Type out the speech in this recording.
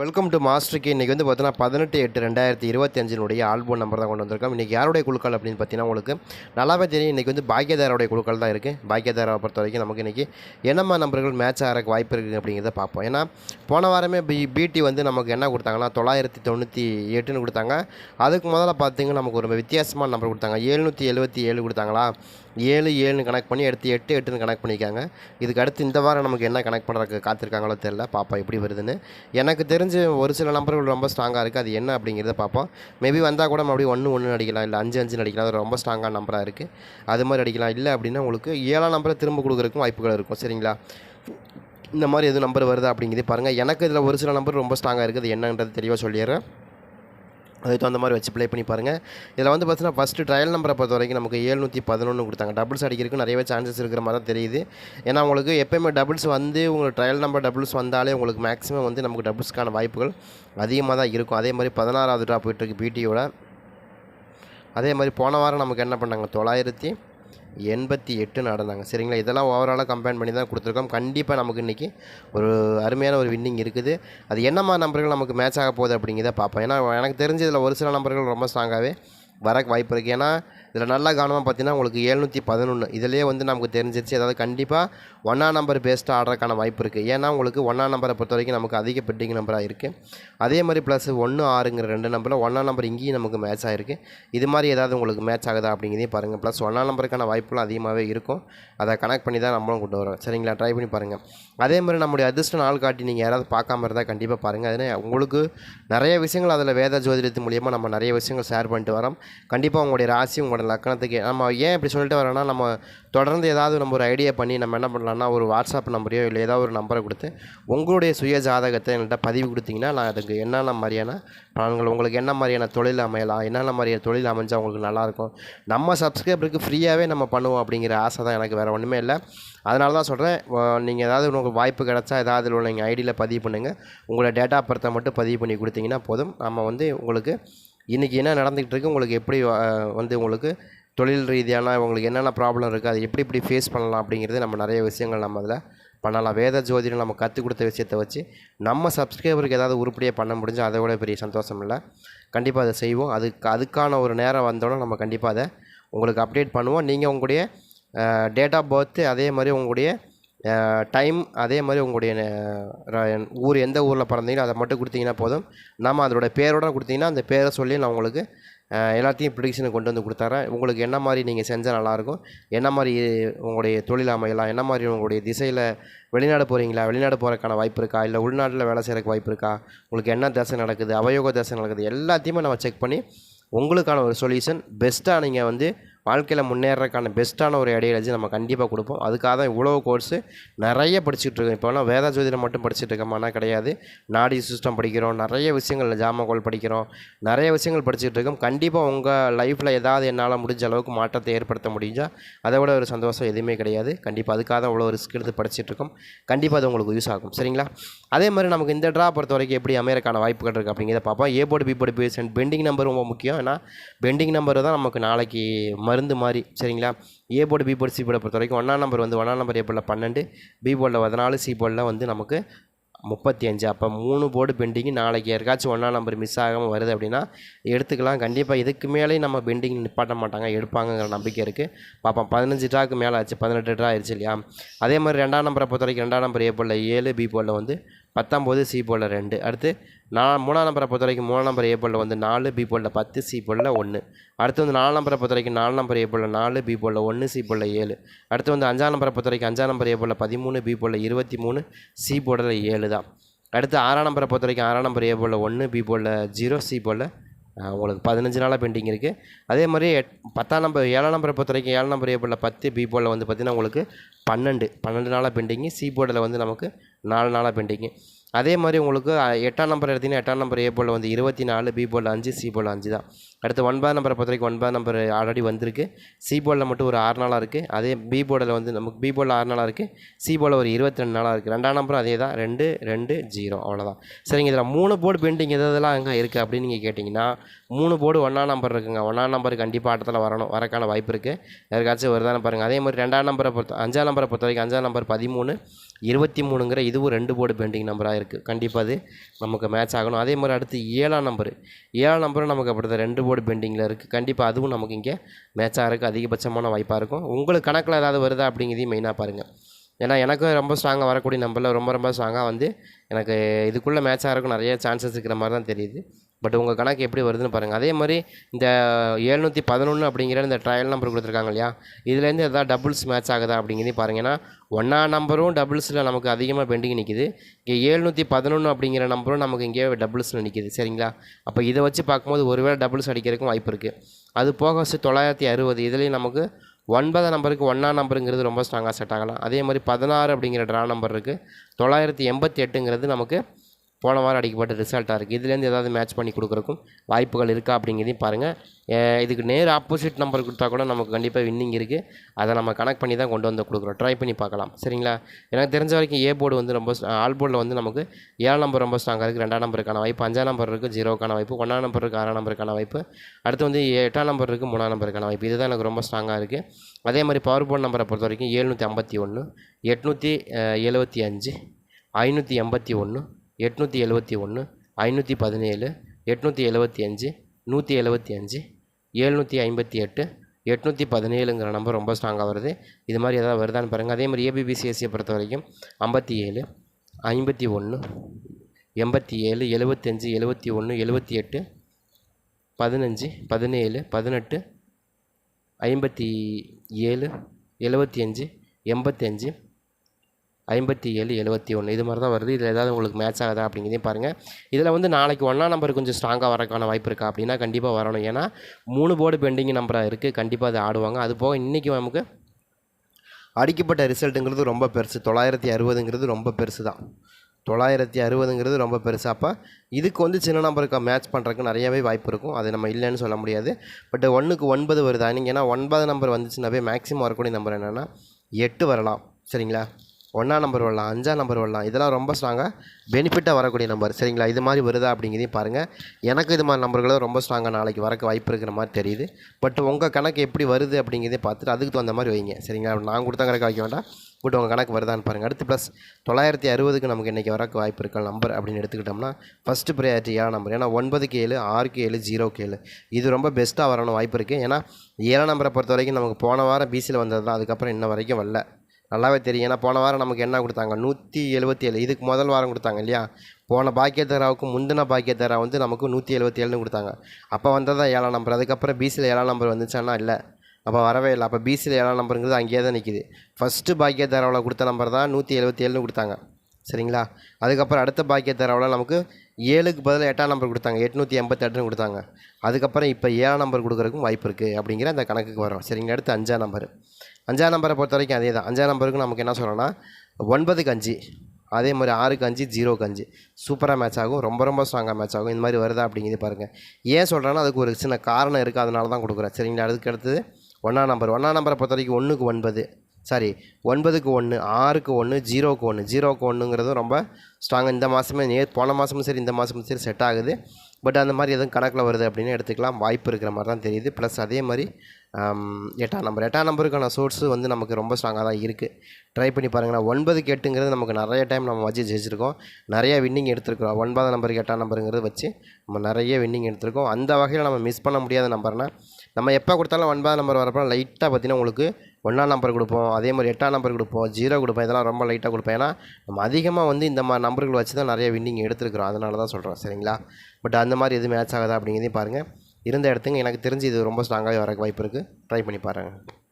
Welcome to மாஸ்டருக்கு இன்றைக்கி வந்து பார்த்தீங்கன்னா பதினெட்டு எட்டு ரெண்டாயிரத்தி இருபத்தஞ்சினுடைய ஆல்பம் நம்பர் தான் கொண்டு வந்திருக்கோம். இன்றைக்கி யாருடைய குழுக்கள் அப்படின்னு பார்த்தீங்கன்னா உங்களுக்கு நல்லாவே தெரியும். இன்றைக்கி வந்து பாக்கியதாரோடைய குழுக்கள் தான் இருக்குது பாக்கியதாரை பொறுத்த வரைக்கும் நமக்கு இன்றைக்கி என்னம்மா நம்பர்கள் மேட்ச் ஆகிறக்கு வாய்ப்பு இருக்குது அப்படிங்கிறத பார்ப்போம். ஏன்னா போன வாரமே பி பிடி வந்து நமக்கு என்ன கொடுத்தாங்கன்னா தொள்ளாயிரத்தி தொண்ணூற்றி எட்டுன்னு கொடுத்தாங்க. அதுக்கு முதல்ல பார்த்தீங்கன்னா நமக்கு ஒரு வித்தியாசமான நம்பர் கொடுத்தாங்க. எழுநூற்றி எழுபத்தி ஏழு கொடுத்தாங்களா? ஏழு ஏழுன்னு கனெக்ட் பண்ணி எடுத்து எட்டு எட்டுன்னு கனெக்ட் பண்ணிக்காங்க இதுக்கு அடுத்து இந்த வாரம் நமக்கு என்ன கனெக்ட் பண்ணுறதுக்கு காத்திருக்காங்களோ தெரில பாப்பா எப்படி வருதுன்னு. எனக்கு தெரிஞ்சு ஒரு சில நம்பர்கள் ரொம்ப ஸ்ட்ராங்காக இருக்குது அது என்ன அப்படிங்கிறத பார்ப்போம். மேபி வந்தால் கூட மறுபடியும் ஒன்று ஒன்று அடிக்கலாம் இல்லை அஞ்சு அஞ்சு அடிக்கலாம் அது ரொம்ப ஸ்ட்ராங்கான நம்பராக இருக்குது அது மாதிரி அடிக்கலாம் இல்லை அப்படின்னா உங்களுக்கு ஏழாம் நம்பரை திரும்ப கொடுக்குறதுக்கும் வாய்ப்புகள் இருக்கும். சரிங்களா? இந்த மாதிரி எதுவும் நம்பர் வருதா அப்படிங்கிறது பாருங்கள் எனக்கு இதில் ஒரு சில நம்பர் ரொம்ப ஸ்ட்ராங்காக இருக்குது. அது என்னன்றது தெளிவாக சொல்லிடுறேன். அதுக்கு தகுந்த மாதிரி வச்சு ப்ளே பண்ணி பாருங்கள் இதில் வந்து பார்த்தீங்கன்னா ஃபஸ்ட்டு ட்ரையல் நம்பரை பொறுத்த வரைக்கும் நமக்கு ஏழ்நூற்றி பதினொன்று கொடுத்தாங்க. டபுள்ஸ் அடிக்கிறதுக்கு நிறையவே சான்சஸ் இருக்கிற மாதிரி தான் தெரியுது. ஏன்னா உங்களுக்கு எப்போயுமே டபுள்ஸ் வந்து உங்களுக்கு ட்ரையல் நம்பர் டபுள்ஸ் வந்தாலே உங்களுக்கு மேக்ஸிமம் வந்து நமக்கு டபுள்ஸ்க்கான வாய்ப்புகள் அதிகமாக தான் இருக்கும். அதே மாதிரி பதினாறாவது ட்ராப் போயிட்டுருக்கு பிடியோட அதே மாதிரி போன வாரம் நமக்கு என்ன பண்ணாங்க? தொள்ளாயிரத்தி எண்பத்தி எட்டு நடந்தாங்க. சரிங்களா? இதெல்லாம் ஓவராலாக கம்பேர் பண்ணி தான் கொடுத்துருக்கோம். கண்டிப்பாக நமக்கு இன்றைக்கி ஒரு அருமையான ஒரு வின்னிங் இருக்குது. அது என்னம்மா நம்பர்கள் நமக்கு மேட்ச் ஆக போகுது அப்படிங்கிறத பார்ப்போம். ஏன்னா எனக்கு தெரிஞ்சதில் ஒரு சில நம்பர்கள் ரொம்ப ஸ்ட்ராங்காகவே வரக்கு வாய்ப்பு இருக்குது ஏன்னா இதில் நல்ல கவனமாக பார்த்தீங்கன்னா உங்களுக்கு எழுநூற்றி பதினொன்று இதிலேயே வந்து நமக்கு தெரிஞ்சிருச்சு. அதாவது கண்டிப்பாக ஒன்றா நம்பர் பேஸ்ட்டாக ஆடுறதுக்கான வாய்ப்பு இருக்குது ஏன்னா உங்களுக்கு ஒன்றா நம்பரை பொறுத்த வரைக்கும் நமக்கு அதிக பெட்டிங் நம்பராக இருக்குது அதே மாதிரி ப்ளஸ் ஒன்று ஆறுங்கிற ரெண்டு நம்பரில் ஒன்றா நம்பர் இங்கேயும் நமக்கு மேட்ச் ஆகிருக்கு இது மாதிரி ஏதாவது உங்களுக்கு மேட்ச் ஆகுதா அப்படிங்கிறதையும் பாருங்கள் ப்ளஸ் ஒன்றா நம்பருக்கான வாய்ப்புலாம் அதிகமாகவே இருக்கும். அதை கனெக்ட் பண்ணி தான் நம்மளும் கொண்டு வரோம். சரிங்களா? ட்ரை பண்ணி பாருங்கள் அதே மாதிரி நம்முடைய அதிர்ஷ்ட நாள் காட்டி நீங்கள் யாராவது பார்க்காம இருந்தால் கண்டிப்பாக பாருங்கள் அதனால் உங்களுக்கு நிறைய விஷயங்கள் அதில் வேத ஜோதிடத்து மூலியமாக நம்ம நிறைய விஷயங்கள் ஷேர் பண்ணிட்டு வரோம். கண்டிப்பாக உங்களுடைய ராசி உங்களோட லக்கணத்துக்கு நம்ம ஏன் இப்படி சொல்லிட்டு வரோன்னா நம்ம தொடர்ந்து ஏதாவது நம்ம ஒரு ஐடியா பண்ணி நம்ம என்ன பண்ணலாம்னா ஒரு வாட்ஸ்அப் நம்பரையோ இல்லை ஏதாவது ஒரு நம்பரை கொடுத்து உங்களுடைய சுய ஜாதகத்தை என்கிட்ட பதிவு கொடுத்தீங்கன்னா நான் அதுக்கு என்னென்ன மாதிரியான பலன்கள் உங்களுக்கு என்ன மாதிரியான தொழில் அமையலாம் என்னென்ன மாதிரியான தொழில் அமைஞ்சால் உங்களுக்கு நல்லாயிருக்கும் நம்ம சப்ஸ்கிரைபருக்கு ஃப்ரீயாகவே நம்ம பண்ணுவோம் அப்படிங்கிற ஆசை தான் எனக்கு. வேறு ஒன்றுமே இல்லை. அதனால தான் சொல்கிறேன் நீங்கள் ஏதாவது உங்களுக்கு வாய்ப்பு கிடச்சா ஏதாவது உள்ள நீங்கள் ஐடியில் பதிவு பண்ணுங்கள் உங்களோட டேட்டா பர்த்தை மட்டும் பதிவு பண்ணி கொடுத்தீங்கன்னா போதும். நம்ம வந்து உங்களுக்கு இன்றைக்கி என்ன நடந்துக்கிட்டு இருக்கு உங்களுக்கு எப்படி வந்து உங்களுக்கு தொழில் ரீதியான உங்களுக்கு என்னென்ன ப்ராப்ளம் இருக்குது அதை எப்படி இப்படி ஃபேஸ் பண்ணலாம் அப்படிங்கிறது நம்ம நிறைய விஷயங்கள் நம்ம அதில் பண்ணலாம். வேத ஜோதிடம் நம்ம கற்றுக் கொடுத்த விஷயத்தை வச்சு நம்ம சப்ஸ்கிரைபருக்கு ஏதாவது உருப்படியாக பண்ண முடிஞ்சால் அதை விட பெரிய சந்தோஷம் இல்லை. கண்டிப்பாக அதை செய்வோம். அதுக்கு அதுக்கான ஒரு நேரம் வந்தோடனே நம்ம கண்டிப்பாக அதை உங்களுக்கு அப்டேட் பண்ணுவோம். நீங்கள் உங்களுடைய டேட் ஆஃப் பர்த்து அதே மாதிரி உங்களுடைய டைம் அதே மாதிரி உங்களுடைய ஊர் எந்த ஊரில் பிறந்தீங்களோ அதை மட்டும் கொடுத்தீங்கன்னா போதும். நாம் அதோட பேரோட கொடுத்தீங்கன்னா அந்த பேரை சொல்லி நான் உங்களுக்கு எல்லாத்தையும் ப்ரிடிக்ஷனை கொண்டு வந்து கொடுத்துறேன் உங்களுக்கு என்ன மாதிரி நீங்கள் செஞ்சால் நல்லாயிருக்கும் என்ன மாதிரி உங்களுடைய தொழில் அமையலாம்? என்ன மாதிரி உங்களுடைய திசையில் வெளிநாடு போகிறீங்களா வெளிநாடு போகிறதுக்கான வாய்ப்பு இருக்கா? இல்லை உள்நாட்டில் வேலை செய்கிறக்கு வாய்ப்பு இருக்கா? உங்களுக்கு என்ன தசை நடக்குது? அவயோக தசை நடக்குது? எல்லாத்தையுமே நம்ம செக் பண்ணி உங்களுக்கான ஒரு சொல்யூஷன் பெஸ்ட்டாக நீங்கள் வந்து வாழ்க்கையில் முன்னேறதுக்கான பெஸ்ட்டான ஒரு ஐடியாலஜி நம்ம கண்டிப்பாக கொடுப்போம். அதுக்காக தான் இவ்வளோ கோர்ஸு நிறைய படிச்சுட்டு இருக்கோம். இப்போலாம் வேதா ஜோதிடம் மட்டும் படிச்சுட்டு இருக்கோம்னா கிடையாது. நாடி சிஸ்டம் படிக்கிறோம். நிறைய விஷயங்கள் ஜாமகோல் படிக்கிறோம். நிறைய விஷயங்கள் படிச்சுட்டு இருக்கோம். கண்டிப்பாக உங்கள் லைஃப்பில் ஏதாவது என்னால் முடிஞ்ச அளவுக்கு மாற்றத்தை ஏற்படுத்த முடிஞ்சால் அதை விட ஒரு சந்தோஷம் எதுவுமே கிடையாது. கண்டிப்பாக அதுக்காக தான் இவ்வளோ ரிஸ்க் எடுத்து படிச்சுட்டு இருக்கோம். கண்டிப்பாக அது உங்களுக்கு யூஸ் ஆகும். சரிங்களா? அதே மாதிரி நமக்கு இந்த ட்ரா பொறுத்த வரைக்கும் எப்படி அமையறக்கான வாய்ப்புகள் இருக்குது அப்படிங்கிறத பார்ப்போம். A board B board base pending number ரொம்ப முக்கியம். ஏன்னா பெண்டிங் நம்பர் தான் நமக்கு நாளைக்கு மருந்து மாதிரி சரிங்களா? A board B board C போர்டை பொறுத்த வரைக்கும் ஒன்றாம் நம்பர் வந்து ஒன்றாம் நம்பர் ஏ போர்டில் பன்னெண்டு பி போர்டில் பதினாலு சி போர்டில் வந்து நமக்கு முப்பத்தி அஞ்சு அப்போ மூணு போர்டு பெண்டிங்கு நாளைக்கு யாருக்காச்சும் ஒன்றாம் நம்பர் மிஸ் ஆகாமல் வருது அப்படின்னா எடுத்துக்கலாம். கண்டிப்பாக இதுக்கு மேலே நம்ம பெண்டிங் நிப்பாட்ட மாட்டாங்க. எடுப்பாங்கங்கிற நம்பிக்கை இருக்குது பார்ப்போம் பதினஞ்சு ட்ராக்கு மேலே ஆச்சு. பதினெட்டு ட்ரா ஆயிடுச்சு இல்லையா? அதே மாதிரி ரெண்டாம் நம்பரை பொறுத்த வரைக்கும் ரெண்டாம் நம்பர் ஏ போர்டில் ஏழு பி போர்டில் வந்து பத்தாம்போது சி போலில் ரெண்டு. அடுத்து நான் மூணாம் நம்பரை பொறுத்த வரைக்கும் மூணாம் நம்பர் ஏ போலில் வந்து நாலு பி போலில் பத்து சி போலில் ஒன்று அடுத்து வந்து நாலாம் நம்பரை பொறுத்த வரைக்கும் நாலு நம்பர் ஏ போலில் நாலு பி போலில் ஒன்று சி போலில் ஏழு. அடுத்து வந்து அஞ்சாம் நம்பரை பொறுத்த வரைக்கும் அஞ்சாம் நம்பர் ஏ போலில் பதிமூணு பி போலில் இருபத்தி மூணு சி போலில் ஏழு தான் அடுத்து ஆறாம் நம்பரை பொறுத்த வரைக்கும் ஆறாம் நம்பர் ஏ போலில் ஒன்று பி போலில் ஜீரோ சி போலில் உங்களுக்கு பதினஞ்சு நாளாக பெண்டிங் இருக்குது அதே மாதிரி எட் பத்தாம் நம்பர் ஏழாம் நம்பரை பொறுத்த வரைக்கும் ஏழாம் நம்பர் ஏ போர்டில் பத்து பி போர்டில் வந்து பார்த்திங்கன்னா உங்களுக்கு பன்னெண்டு பன்னெண்டு நாளாக பெண்டிங்கு சி போர்டில் வந்து நமக்கு நாலு நாளாக பெண்டிங்கு அதே மாதிரி உங்களுக்கு எட்டாம் நம்பர் எடுத்தீங்கன்னா எட்டாம் நம்பர் ஏ போர்டில் வந்து இருபத்தி நாலு பி போர்டில் அஞ்சு சி போர்டில் அஞ்சு தான். அடுத்து ஒன்பதாம் நம்பரை பொறுத்த வரைக்கும் ஒன்பதாம் நம்பர் ஆல்ரெடி வந்திருக்கு. சி போர்டில் மட்டும் ஒரு ஆறு நாளாக இருக்குது அதே பி போர்டில் வந்து நமக்கு பி போர்டில் ஆறு நாளாக இருக்குது சி போர்டில் ஒரு இருபத்தி ரெண்டு நாளாக இருக்குது ரெண்டாம் நம்பரும் அதே தான். ரெண்டு ரெண்டு ஜீரோ அவ்வளோதான் சரிங்க இதில் மூணு போர்டு பெயிண்டிங் எது எதெல்லாம் அங்கே இருக்குது அப்படின்னு நீங்கள் கேட்டிங்கன்னா மூணு போர்டு ஒன்றாம் நம்பர் இருக்குங்க. ஒன்றாம் நம்பர் கண்டிப்பாக ஆட்டத்தில் வரணும். வரக்கான வாய்ப்பு இருக்குது யாருக்காச்சும் வருதானே பாருங்கள் அதே மாதிரி ரெண்டாம் நம்பரை பொறுத்த அஞ்சாம் நம்பரை பொறுத்த வரைக்கும் அஞ்சாம் நம்பர் பதிமூணு இருபத்தி மூணுங்கிற இதுவும் ரெண்டு போர்டு பெயிண்டிங் நம்பராக இருக்குது கண்டிப்பாக அது நமக்கு மேட்ச் ஆகணும். அதே மாதிரி அடுத்து ஏழாம் நம்பர் ஏழாம் நம்பரும் நமக்கு அப்படி ரெண்டு போர்டு பெயிண்டிங்கில் இருக்குது கண்டிப்பாக அதுவும் நமக்கு இங்கே மேட்ச் இருக்குது அதிகபட்சமான வாய்ப்பாக இருக்கும். உங்களுக்கு கணக்கில் ஏதாவது வருதா அப்படிங்கிறதையும் மெயினாக பாருங்கள் ஏன்னா எனக்கு ரொம்ப ஸ்ட்ராங்காக வரக்கூடிய நம்பரில் ரொம்ப ரொம்ப ஸ்ட்ராங்காக வந்து எனக்கு இதுக்குள்ளே மேட்ச் இருக்கும். நிறைய சான்சஸ் இருக்கிற மாதிரி தான் தெரியுது. பட் உங்கள் கணக்கு எப்படி வருதுன்னு பாருங்கள் அதே மாதிரி இந்த ஏழ்நூற்றி பதினொன்று அப்படிங்கிற இந்த ட்ரையல் நம்பர் கொடுத்துருக்காங்க இல்லையா? இதுலேருந்து எதாவது டபுள்ஸ் மேட்ச் ஆகுதா அப்படிங்கிறதையும் பாருங்கன்னா ஒன்றா நம்பரும் டபுள்ஸில் நமக்கு அதிகமாக பெண்டிங் நிற்கிது இங்கே ஏழ்நூற்றி பதினொன்று அப்படிங்கிற நம்பரும் நமக்கு இங்கே டபுள்ஸில் நிற்கிது சரிங்களா? அப்போ இதை வச்சு பார்க்கும்போது ஒருவேளை டபுள்ஸ் அடிக்கிறதுக்கும் வாய்ப்பு இருக்குது அது போக வச்சு தொள்ளாயிரத்தி அறுபது இதுலேயும் நமக்கு ஒன்பதாம் நம்பருக்கு ஒன்றாம் நம்பருங்கிறது ரொம்ப ஸ்ட்ராங்காக செட் ஆகலாம். அதே மாதிரி பதினாறு அப்படிங்கிற ட்ரா நம்பர் இருக்குது தொள்ளாயிரத்தி எண்பத்தி எட்டுங்கிறது நமக்கு போன வாரம் அடிக்கப்பட்ட ரிசல்ட்டாக இருக்குது இதுலேருந்து ஏதாவது மேட்ச் பண்ணி கொடுக்குறக்கும் வாய்ப்புகள் இருக்கா அப்படிங்கிறதையும் பாருங்கள் இதுக்கு நேர் ஆப்போசிட் நம்பர் கொடுத்தா கூட நமக்கு கண்டிப்பாக வின்னிங் இருக்குது அதை நம்ம கனெக்ட் பண்ணி தான் கொண்டு வந்து கொடுக்குறோம். ட்ரை பண்ணி பார்க்கலாம். சரிங்களா? எனக்கு தெரிஞ்ச வரைக்கும் ஏ போர்டு வந்து ரொம்ப ஆல் போர்டில் வந்து நமக்கு ஏழு நம்பர் ரொம்ப ஸ்ட்ராங்காக இருக்குது ரெண்டாம் நம்பருக்கான வாய்ப்பு அஞ்சாம் நம்பர் இருக்குது ஜீரோக்கான வாய்ப்பு ஒன்றாம் நம்பர் இருக்குது ஆறாம் நம்பருக்கான வாய்ப்பு. அடுத்து வந்து எட்டாம் நம்பர் இருக்குது மூணாம் நம்பருக்கான வாய்ப்பு. இதுதான் எனக்கு ரொம்ப ஸ்ட்ராங்காக இருக்குது அதே மாதிரி பவர் போர்ட் நம்பரை பொறுத்த வரைக்கும் ஏழ்நூற்றி ஐம்பத்தி ஒன்று எட்நூற்றி எழுபத்தி அஞ்சு ஐநூற்றி எண்பத்தி ஒன்று எட்நூற்றி எழுபத்தி ஒன்று ஐநூற்றி பதினேழு எட்நூற்றி எழுபத்தி அஞ்சு நூற்றி எழுபத்தி அஞ்சு ஏழ்நூற்றி ஐம்பத்தி எட்டு எட்நூற்றி பதினேழுங்கிற நம்பர் ரொம்ப ஸ்ட்ராங்காக வருது. இது மாதிரி எதாவது வருதான்னு பாருங்கள் அதே மாதிரி ஏபிபிசிஎஸ்சியை பொறுத்த வரைக்கும் ஐம்பத்தி ஏழு ஐம்பத்தி ஒன்று எண்பத்தி ஏழு எழுபத்தஞ்சு எழுபத்தி ஒன்று எழுபத்தி எட்டு பதினஞ்சு பதினேழு பதினெட்டு ஐம்பத்தி ஏழு எழுபத்தி அஞ்சு எண்பத்தஞ்சு ஐம்பத்தி ஏழு எழுபத்தி ஒன்று இது மாதிரி தான் வருது. இதில் ஏதாவது உங்களுக்கு மேட்ச் ஆகுதா அப்படிங்கிறதையும் பாருங்கள் இதில் வந்து நாளைக்கு ஒன்றா நம்பர் கொஞ்சம் ஸ்ட்ராங்காக வரக்கான வாய்ப்பு இருக்கா அப்படின்னா கண்டிப்பாக வரணும். ஏன்னா மூணு போர்டு பெண்டிங் நம்பராக இருக்குது கண்டிப்பாக அது ஆடுவாங்க. அது போக இன்றைக்கி நமக்கு அடிக்கப்பட்ட ரிசல்ட்டுங்கிறது ரொம்ப பெருசு. தொள்ளாயிரத்தி அறுபதுங்கிறது ரொம்ப பெருசு தான் தொள்ளாயிரத்தி அறுபதுங்கிறது ரொம்ப பெருசு. அப்போ இதுக்கு வந்து சின்ன நம்பருக்கு மேட்ச் பண்ணுறதுக்கு நிறையவே வாய்ப்பு இருக்கும். அது நம்ம இல்லைன்னு சொல்ல முடியாது. பட் ஒன்றுக்கு ஒன்பது வருதா? நீங்கள் ஏன்னா ஒன்பது நம்பர் வந்துச்சுனாவே மேக்ஸிமம் வரக்கூடிய நம்பர் என்னென்னா எட்டு வரலாம். சரிங்களா? ஒன்றாம் நம்பர் வரலாம் அஞ்சாம் நம்பர் வரலாம் இதெல்லாம் ரொம்ப ஸ்ட்ராங்காக பெனிஃபிட்டாக வரக்கூடிய நம்பர் சரிங்களா? இது மாதிரி வருதா அப்படிங்கிறதையும் பாருங்கள் எனக்கு இது மாதிரி நம்பர்களும் ரொம்ப ஸ்ட்ராங்காக நாளைக்கு வரக்கு வாய்ப்பு இருக்கிற மாதிரி தெரியுது. பட் உங்கள் கணக்கு எப்படி வருது அப்படிங்கிறதையும் பார்த்துட்டு அதுக்கு தகுந்த மாதிரி வைங்க. சரிங்களா? நான் கொடுத்தா கணக்கு வைக்க வேண்டாம். பட் உங்கள் கணக்கு வருதான்னு பாருங்கள் அடுத்து ப்ளஸ் தொள்ளாயிரத்தி அறுபதுக்கு நமக்கு இன்றைக்கி வரக்கு வாய்ப்பு இருக்க நம்பர் அப்படின்னு எடுத்துக்கிட்டோம்னா ஃபஸ்ட்டு ப்ரையாரிட்டியான நம்பர் ஏன்னா ஒன்பதுக்கு ஏழு ஆறுக்கு ஏழு ஜீரோக்கு ஏழு. இது ரொம்ப பெஸ்ட்டாக வரணும் வாய்ப்பு இருக்குது ஏன்னா ஏழாம் நம்பரை பொறுத்த வரைக்கும் நமக்கு போன வாரம் பிசியில் வந்தது தான் அதுக்கப்புறம் இன்ன வரைக்கும் வரல. நல்லாவே தெரியும். ஏன்னா போன வாரம் நமக்கு என்ன கொடுத்தாங்க? நூற்றி எழுபத்தி ஏழு. இதுக்கு முதல் வாரம் கொடுத்தாங்க இல்லையா? போன பாக்கியதாராவுக்கு முந்தின பாக்கியதாரா வந்து நமக்கு நூற்றி எழுபத்தி ஏழுன்னு கொடுத்தாங்க. அப்போ வந்தது தான் ஏழாம் நம்பர் அதுக்கப்புறம் பிசியில் ஏழாம் நம்பர் வந்துச்சானா இல்லை. அப்போ வரவே இல்லை. அப்போ பிசியில் ஏழாம் நம்பருங்கிறது அங்கேயே தான் நிற்கிது ஃபஸ்ட்டு பாக்கியதாராவில் கொடுத்த நம்பர் தான் நூற்றி எழுபத்தி ஏழுன்னு கொடுத்தாங்க. சரிங்களா? அதுக்கப்புறம் அடுத்த பாக்கியத்தராவில் நமக்கு ஏழுக்கு பதில் எட்டாம் நம்பர் கொடுத்தாங்க. எட்நூற்றி எண்பத்தெட்டுன்னு கொடுத்தாங்க. அதுக்கப்புறம் இப்போ ஏழாம் நம்பர் கொடுக்குறதுக்கும் வாய்ப்பு இருக்குது அப்படிங்கிற அந்த கணக்குக்கு வரும். சரிங்களா அடுத்து அஞ்சாம் நம்பர் அஞ்சாம் நம்பரை பொறுத்த வரைக்கும் அதே தான் அஞ்சாம் நம்பருக்கு நமக்கு என்ன சொல்லணும்னா ஒன்பதுக்கு அஞ்சு. அதே மாதிரி ஆறுக்கு அஞ்சு ஜீரோக்கு அஞ்சு. சூப்பராக மேட்ச் ஆகும். ரொம்ப ரொம்ப ஸ்ட்ராங்காக மேட்ச் ஆகும். இந்த மாதிரி வருதா அப்படிங்கிறது பாருங்கள் ஏன் சொல்கிறேன்னா அதுக்கு ஒரு சின்ன காரணம் இருக்குது அதனால தான் கொடுக்குறேன். சரிங்களா? அதுக்கு அடுத்தது ஒன்றாம் நம்பர் ஒன்றாம் நம்பரை பொறுத்த வரைக்கும் ஒன்றுக்கு ஒன்பது. சாரி ஒன்பதுக்கு ஒன்று ஆறுக்கு ஒன்று ஜீரோக்கு ஒன்று ஜீரோக்கு ஒன்றுங்கிறதும் ரொம்ப ஸ்ட்ராங்காக இந்த மாதமே நே போன மாதமும் சரி இந்த மாதமும் சரி செட் ஆகுது. பட் அந்த மாதிரி எதுவும் கணக்கில் வருது அப்படின்னு எடுத்துக்கலாம். வாய்ப்பு இருக்கிற மாதிரி தான் தெரியுது. ப்ளஸ் அதே மாதிரி எட்டாம் நம்பர் எட்டாம் நம்பருக்கான சோர்ஸு வந்து நமக்கு ரொம்ப ஸ்ட்ராங்காக தான் இருக்குது ட்ரை பண்ணி பாருங்களேன். ஒன்பதுக்கு எட்டுங்கிறது நமக்கு நிறைய டைம் நம்ம வச்சு ஜெயிச்சிருக்கோம். நிறைய வின்னிங் எடுத்துருக்கோம் ஒன்பதாம் நம்பருக்கு எட்டாம் நம்பருங்கிறது வச்சு நம்ம நிறைய வின்னிங் எடுத்திருக்கோம். அந்த வகையில் நம்ம மிஸ் பண்ண முடியாத நம்பர்னால் நம்ம எப்போ கொடுத்தாலும் ஒன்பதாம் நம்பர் வரப்போ லைட்டாக பார்த்தீங்கன்னா உங்களுக்கு ஒன்றாம் நம்பர் கொடுப்போம் அதே மாதிரி எட்டாம் நம்பர் கொடுப்போம் ஜீரோ கொடுப்போம் இதெல்லாம் ரொம்ப லைட்டாக கொடுப்பேன் ஏன்னா நம்ம அதிகமாக வந்து இந்த மாதிரி நம்பர்கள் வச்சு தான் நிறைய வின்னிங் எடுத்துருக்குறோம். அதனால தான் சொல்கிறோம் சரிங்களா? பட் அந்த மாதிரி எதுவும் மேட்ச் ஆகுதா அப்படிங்கிறதையும் பாருங்கள் இருந்த இடத்துக்கு எனக்கு தெரிஞ்சு இது ரொம்ப ஸ்ட்ராங்காகவே வரக்கு வாய்ப்பு இருக்குது ட்ரை பண்ணி பாருங்கள்